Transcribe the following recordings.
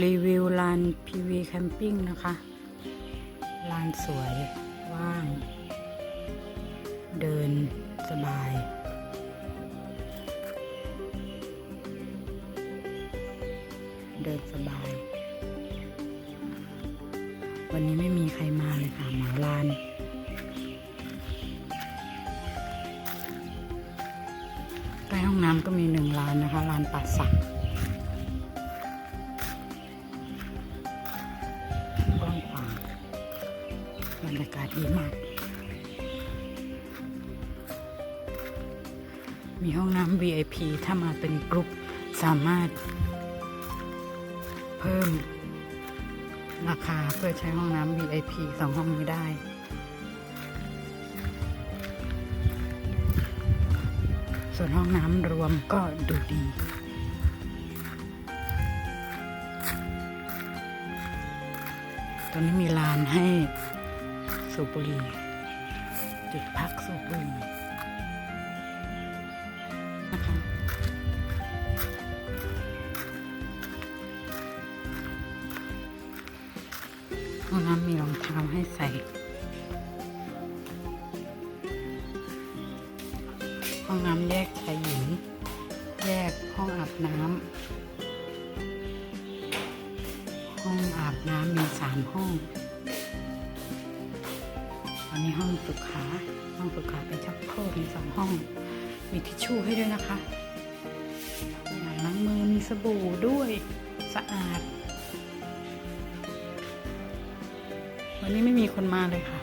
รีวิวลาน PV Camping นะคะ ลานสวย ว่าง เดินสบาย เดินสบาย วันนี้ไม่มีใครมาเลยค่ะ หมาลานใกล้ห้องน้ำก็มีหนึ่งลานนะคะ ลานป่าสัก รรยากาศดีมาก มีห้องน้ำ VIP ถ้ามาเป็นกลุ่มสามารถ เพิ่มราคาเพื่อใช้ห้องน้ำ VIP สองห้องนี้ได้ส่วนห้องน้ำรวมก็ดูดี ตอนนี้มีลานให้ สูบบุหรี่จุดพักสูบบุหรี่นะคะห้องน้ำมีรองเท้าให้ใส่ห้องน้ำแยกชายหญิง แยกห้องอาบน้ำห้องอาบน้ำมีสามห้อง ห้องสุขาห้องสุขาเป็นชักโครกมีสองห้อง มีทิชชู่ให้ด้วยนะคะมีอ่างล้างมือมีสบู่ด้วยสะอาด วันนี้ไม่มีคนมาเลยค่ะ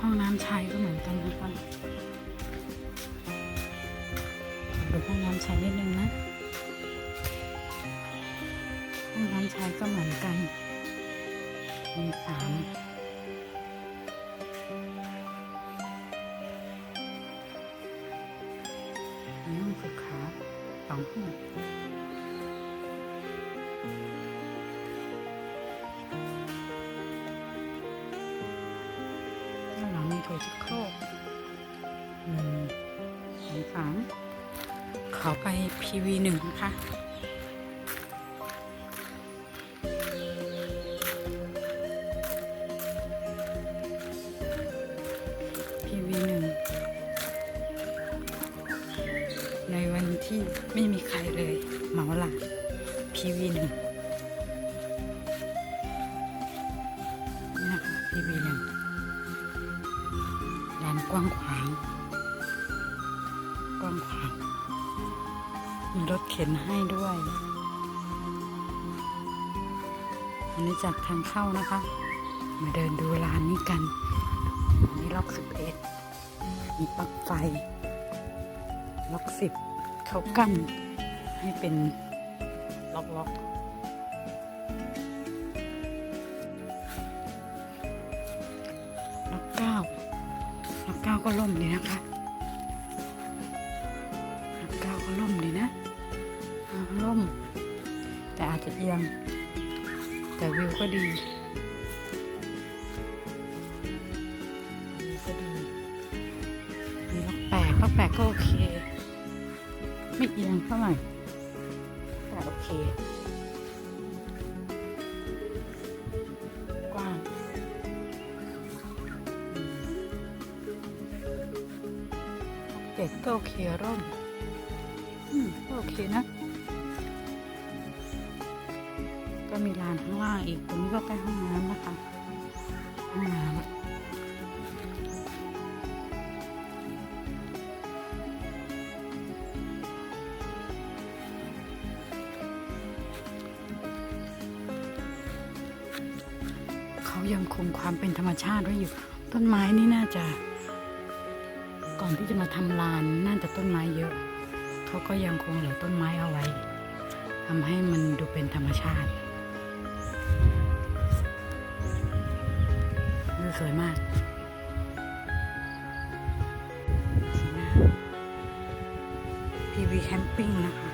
ห้องน้ำชายก็เหมือนกันนะคะดูห้องน้ำชายนิดนึงนะห้องน้ำชายก็เหมือนกันมีสาม สองห้องด้านหลังมีโถชักโครกหนึ่งสองสามขอไปพีวีหนึ่งนะคะ ในวันที่ไม่มีใครเลยเหมาหลาพีวีหนึ่งนี่นะคะพีวีหนึ่งลานกว้างขวาง กว้างขวาง มีรถเข็นให้ด้วย อันนี้จากทางเข้านะคะ มาเดินดูร้านนี้กัน อันนี้ล็อกสิบเอ็ดมีปลั๊กไฟ ล็อกสิบเขากั้นให้เป็นล็อกล็อกล็อกเก้าล็อกเก้าก็ล่มดีนะคะล็อกเก้าก็ล่มดีนะล่ม แต่อาจจะเอียง แต่วิวก็ดีวิวก็ดีมีล็อกแปดล็อกแปดก็โอเค ไม่เอียงเท่าไหร่แต่โอเค กว้างอืมล็อกเจ็ดก็โอเคร่มอืมก็โอเคนะ ก็มีลานข้างล่างอีกตรงนี้ก็ใกล้ห้องน้ำนะคะห้องน้ำ ยังคงความเป็นธรรมชาติไว้อยู่ ต้นไม้นี่น่าจะ ก่อนที่จะมาทำลานน่าจะต้นไม้เยอะ เขาก็ยังคงเหลือต้นไม้เอาไว้ทำให้มันดูเป็นธรรมชาติดูสวยมากสวยงาม PV Camping นะคะ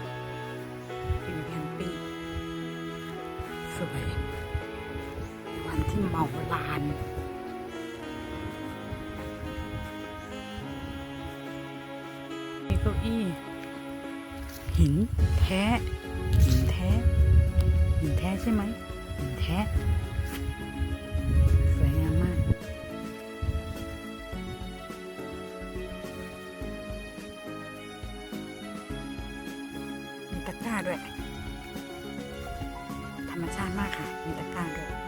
PV Camping สวย ที่เมาลานมีเก้าอี้ หินแท้ หินแท้ หินแท้ใช่ไหมหินแท้ สวยงามมากมีตะกร้าด้วย ธรรมชาติมากค่ะ มีตะกร้าด้วย